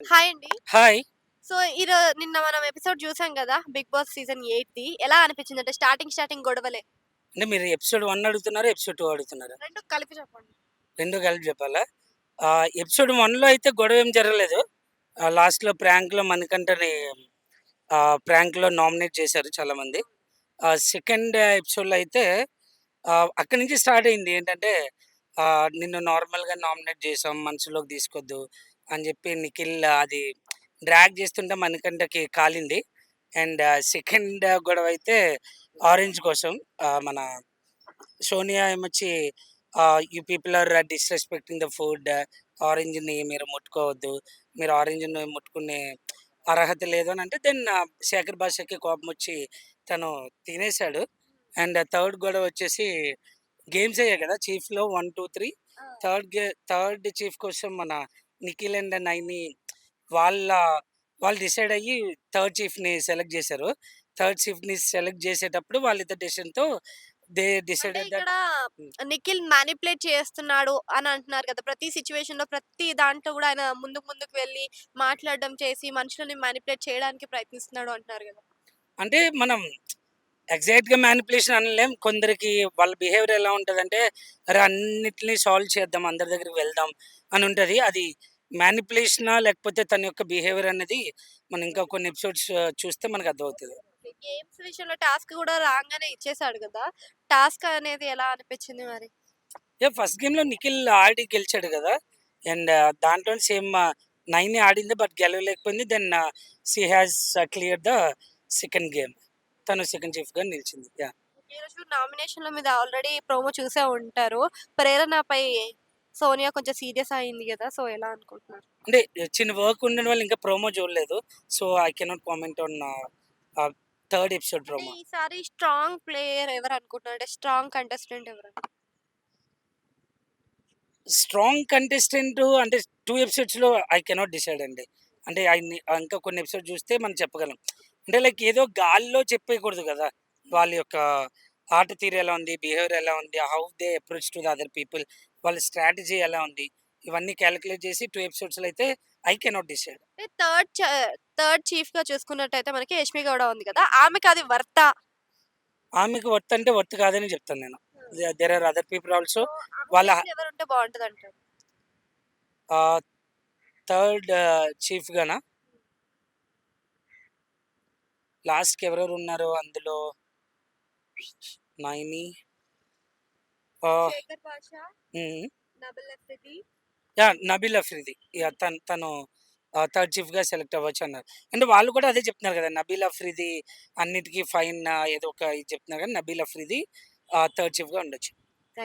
Hi అండి. Hi. So ఈరోజు నిన్న మనం ఎపిసోడ్ చూసాం కదా బిగ్ బాస్ సీజన్ ఎయిట్ ది ఎలా అనిపించింది అంటే స్టార్టింగ్ స్టార్టింగ్ గొడవలే. అంటే మీరు ఎపిసోడ్ వన్ అడుగుతున్నారా ఎపిసోడ్ టూ అడుగుతున్నారా? రెండు కలిపి చెప్పండి. రెండు కలిపి చెప్పాలా? ఆ, ఎపిసోడ్ వన్లో అయితే గొడవ ఏం జరగలేదు. ఆ, లాస్ట్లో ప్రాంక్లో మనకంటని ప్రాంక్లో నామినేట్ చేశారు చాలామంది. ఆ, సెకండ్ ఎపిసోడ్లో అయితే ఆ, అక్కడి నుంచి స్టార్ట్ అయింది. ఏంటంటే ఆ, నిన్ను నార్మల్గా నామినేట్ చేసాం మనసులోకి తీసుకోవద్దు అని చెప్పి నిఖిల్ అది డ్రాగ్ చేస్తుంటే మనకంటకి కాలింది. అండ్ సెకండ్ గొడవ అయితే ఆరెంజ్ కోసం మన Sonia ఏమొచ్చి you people are disrespecting the food ఆరెంజ్ని మీరు ముట్టుకోవద్దు మీరు ఆరెంజ్ని ముట్టుకునే అర్హత లేదు అని అంటే దెన్ శేఖర్ భాషకి కోపం వచ్చి తను తినేశాడు. అండ్ థర్డ్ గొడవ వచ్చేసి గేమ్స్ అయ్యాయి కదా చీఫ్లో వన్ టూ త్రీ. థర్డ్ గే థర్డ్ చీఫ్ కోసం మన నిఖిల్ అండ్ నైని వాళ్ళ వాళ్ళు డిసైడ్ అయ్యి థర్డ్ చీఫ్ని సెలెక్ట్ చేశారు. థర్డ్ చీఫ్ని సెలెక్ట్ చేసేటప్పుడు వాళ్ళిద్దరు డెసిషన్తో దే ఇక్కడ నిఖిల్ మ్యానిపులేట్ చేస్తున్నాడు అని అంటున్నారు కదా! ప్రతి సిచ్యువేషన్లో ప్రతి దాంట్లో కూడా ఆయన ముందుకు ముందుకు వెళ్ళి మాట్లాడడం చేసి మనుషులని మ్యానిపులేట్ చేయడానికి ప్రయత్నిస్తున్నాడు అంటున్నారు కదా! అంటే మనం ఎగ్జాక్ట్గా మ్యానిపులేషన్ అనలేం. కొందరికి వాళ్ళ బిహేవియర్ ఎలా ఉంటుందంటే అరే అన్నిటిని సాల్వ్ చేద్దాం అందరి దగ్గరికి వెళ్దాం అని ఉంటుంది. అది మ్యానిపులేషనా లేకపోతే తన యొక్క బిహేవియర్ అనేది మనం ఇంకా కొన్ని ఎపిసోడ్స్ చూస్తే మనకు అర్థమవుతుంది. గేమ్స్ విషయంలో టాస్క్ కూడా రాగానే ఇచ్చేసాడు కదా? టాస్క్ అనేది ఎలా అనిపించింది మరి? ఏ ఫస్ట్ గేమ్లో నిఖిల్ ఆడి గెలిచాడు కదా? అండ్ దాంట్లో సేమ్ నైన్ ఆడింది but గెలవలేకపోయింది. Then she has clear the second game తను సెకండ్ చీఫ్గా నిలిచింది. యా. ఈరోజు నామినేషన్ల మీద ఆల్రెడీ ప్రోమో చూసే ఉంటారు. ప్రేరణపై సోనియా కొంచెం సీరియస్ అయింది కదా సో ఎలా అనుకుంటున్నారు? అంటే చిన్న వర్క్ ఉండడం వల్ల ఇంకా ప్రోమో చూడలేదు. So I cannot comment on third episode promo. ఈసారి స్ట్రాంగ్ ప్లేయర్ ఎవరు అనుకుంటున్నారు? అంటే స్ట్రాంగ్ కంటెస్టెంట్ ఎవరు? స్ట్రాంగ్ కంటెస్టెంట్ అంటే టూ ఎపిసోడ్స్లో ఐ కెనాట్ డిసైడ్ అండి. అంటే ఐ ఇంకా కొన్ని ఎపిసోడ్ చూస్తే మనం చెప్పగలం. అంటే లైక్ ఏదో గాల్లో చెప్పేయకూడదు కదా వాళ్ళ యొక్క ఆట తీరు ఎలా ఉంది బిహేవియర్ ఎలా ఉంది how they approach to the other people వాళ్ళ స్ట్రాటజీ ఎలా ఉంది? ఇవన్నీ క్యాలిక్యులేట్ చేసి టూ ఎపిసోడ్స్లో అయితే I cannot decide. Third third చీఫ్గా చూసుకున్నట్టయితే మనకి యష్మి గౌడ ఉంది కదా ఆమెకి అది వర్త? ఆమెకు వర్త్ అంటే వర్త్ కాదని చెప్తాను నేను. There are other people also వాళ్ళ ఎవరు ఉంటే బాగుంటది అంటారు థర్డ్ చీఫ్ గానా లాస్ట్కి ఎవరెవరు ఉన్నారు అందులో? నైని? నబిల్ అఫ్రిది. యా నబీల్ అఫ్రిది. యా తను తను థర్డ్ చీఫ్గా సెలెక్ట్ అవ్వచ్చు అన్నారు. అంటే వాళ్ళు కూడా అదే చెప్తున్నారు కదా నబీల్ అఫ్రిది అన్నిటికీ ఫైన్ ఏదో ఒక ఇది చెప్తున్నారు కానీ నబీల్ అఫ్రిది థర్డ్ చీఫ్గా ఉండొచ్చు.